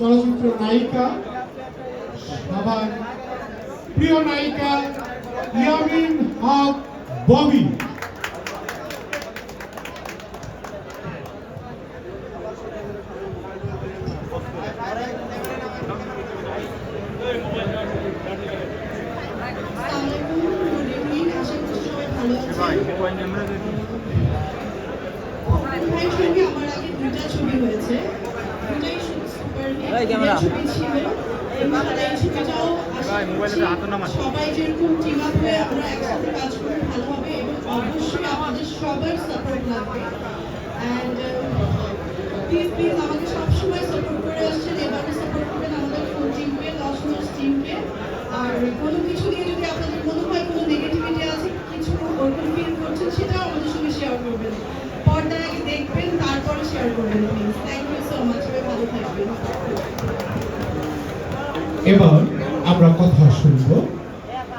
চলচ্চিত্র নায়িকা সবার প্রিয় নায়িকা ইয়ামিন হক ববি আসসালামাইকুম গুড ইভিনিং আশা করছি সবাই ভালো আছেন ভাইয়ের সঙ্গে আমার আগে দুইটা ছবি হয়েছে দুটাই সুপার এই ক্যামেরা। ছবি ছিল ইনশাআল্লাহ এই ছবিটাও আশা ভাই, মোবাইলটা করছি হাতে নামান। সবাই যেরকম টিম আপ হয়ে আমরা একসাথে কাজ করে ভালো হবে এবং অবশ্যই আমাদের সবার সাপোর্ট লাগবে। অ্যান্ড প্লিজ প্লিজ আমাকে সবসময় সাপোর্ট করে আসছেন এভাবে সাপোর্ট করবেন আমাদের ফুল টিমকে লসমাস টিমকে আর কোনো কিছু নিয়ে যদি আপনাদের মনে হয় কোনো নেগেটিভিটি আছে কিছু ওরকম ফিল করছেন সেটাও আমাদের সঙ্গে শেয়ার করবেন। পর্দার আগে দেখবেন তারপরে শেয়ার করবেন প্লিজ থ্যাংক এবার আমরা কথা শুনব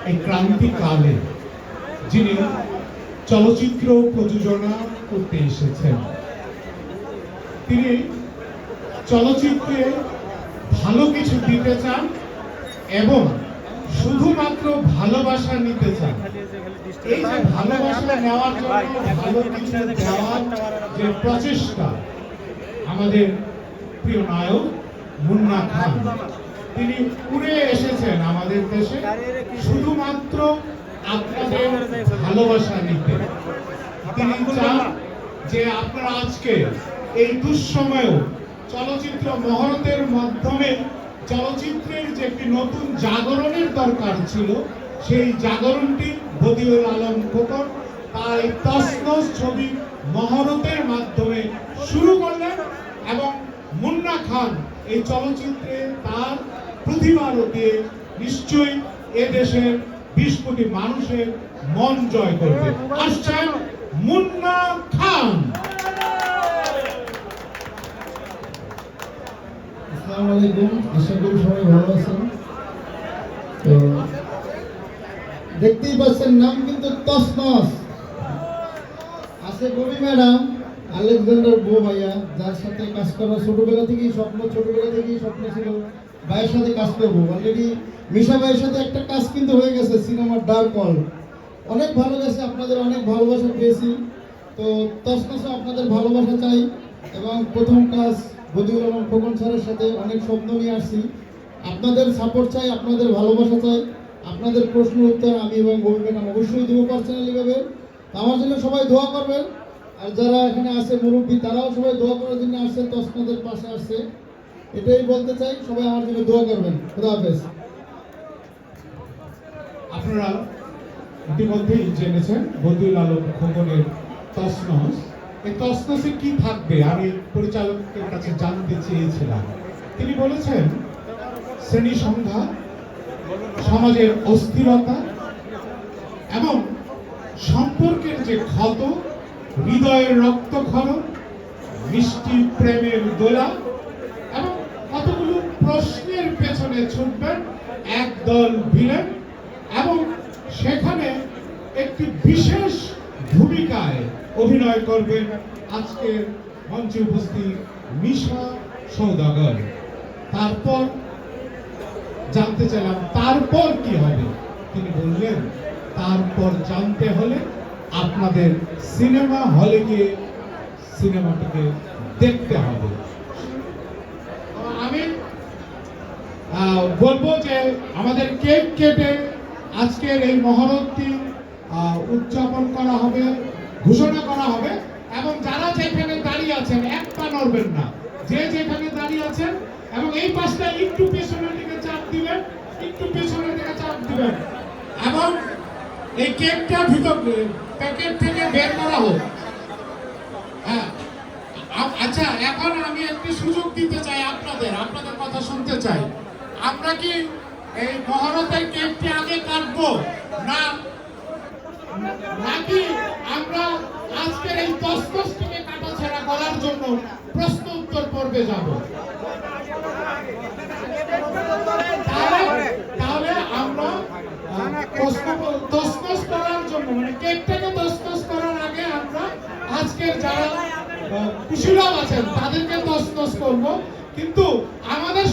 এই ক্রান্তিকালে যিনি চলচ্চিত্র প্রযোজনা করতে এসেছেন। তিনি চলচ্চিত্রে ভালো কিছু দিতে চান এবং শুধুমাত্র ভালোবাসা নিতে চান। এই যে ভালোবাসা নেওয়ার জন্য ভালো কিছু দেওয়ার যে প্রচেষ্টা আমাদের প্রিয় নায়ক মুন্না খান। তিনি উড়ে এসেছেন আমাদের দেশে। শুধুমাত্র আপনাদের ভালোবাসা নিতে। তিনি চান যে আপনারা আজকে এই দুঃসময়েও চলচ্চিত্র মহরতের মাধ্যমে চলচ্চিত্রের যে একটি নতুন জাগরণের দরকার ছিল, সেই জাগরণটি বদিউল আলম খোকন তাই তসনস ছবি মহরতের মাধ্যমে শুরু করলেন এবং মুন্না খান এই চলচ্চিত্রে তার প্রতিভারও দিয়ে নিশ্চয়ই এদেশের বিশ কোটি মানুষের মন জয় করবে। আসছেন মুন্না খান। দেখতেই পাচ্ছেন নাম কিন্তু তসনস আছে কবি ম্যাডাম আলেকজান্ডার বো ভাইয়া, যার সাথে কাজ করা ছোটবেলা থেকেই স্বপ্ন, ছোটবেলা থেকেই স্বপ্ন ছিল, ভাইয়ের সাথে কাজ করব। অলরেডি মিশা ভাইয়ের সাথে একটা কাজ কিন্তু হয়ে গেছে, সিনেমার ডার্ক হল অনেক ভালো গেছে আপনাদের অনেক ভালোবাসা পেয়েছি। তো তসনসে আপনাদের ভালোবাসা চাই এবং প্রথম কাজ বদিউল আলম খোকন স্যারের সাথে অনেক স্বপ্ন নিয়ে আসছি। আপনাদের সাপোর্ট চাই, আপনাদের ভালোবাসা চাই, আপনাদের প্রশ্ন উত্তর আমি এবং ম্যাডাম অবশ্যই দেবো পার্সোনালিভাবে আমার জন্য সবাই দোয়া করবেন। আর যারা এখানে আছে মুরব্বী, তারাও সবাই দোয়া করার জন্য আসছে তসনদের পাশে আসছে। এটাই বলতে চাই, সবাই আমার জন্য দোয়া করবেন। খুদা হাফেজ। আপনারা ইতিমধ্যেই জেনেছেন বদিউল আলম খোকনের তসনস। এই তসনসে কি থাকবে? আমি পরিচালকের কাছে জানতে চেয়েছিলাম। তিনি বলেছেন, শ্রেণি সংঘাত সমাজের অস্থিরতা এবং সম্পর্কের যে ক্ষত হৃদয়ের রক্তক্ষরণ মিষ্টি প্রেমের দোলা এবং কতগুলো প্রশ্নের পেছনে ছুটবেন একদল ভিলেন এবং সেখানে একটি বিশেষ ভূমিকায় অভিনয় করবেন আজকের মঞ্চে উপস্থিত মিশা সৌদাগর। তারপর জানতে চাইলাম, তারপর কি হবে? তিনি বললেন, তারপর জানতে হলে আপনাদের সিনেমা হলে গিয়ে সিনেমাটিকে দেখতে হবে। আমি বলব যে আমাদের কেক কেটে আজকের এই মহরতটি উদযাপন করা হবে, ঘোষণা করা হবে এবং যারা যেখানে দাঁড়িয়ে আছেন, এক পা নড়বেন না। যে যেখানে দাঁড়িয়ে আছেন এবং এই পাশটা একটু পেছনের দিকে চাপ দিবেন, একটু পেছনের দিকে চাপ দিবেন। এবং এই কেকটা ভিতর প্যাকেট থেকে বের করা হোক। হ্যাঁ। আচ্ছা এখন আমি একটি সুযোগ দিতে চাই আপনাদের আপনাদের কথা শুনতে চাই। আমরা কি এই মহরতের কেকটি আগে কাটবো? না। নাকি আমরা আজকের এই তস্তসটিকে কাটাছেড়া করার জন্য প্রশ্ন উত্তর পর্বে যাব? প্রশ্ন করার জন্য মানে কেকটাকে তস্তস করার আগে আমরা আজকের যারা আহ, কুশীলব আছেন তাদেরকে তস্তস করব। কিন্তু আমাদের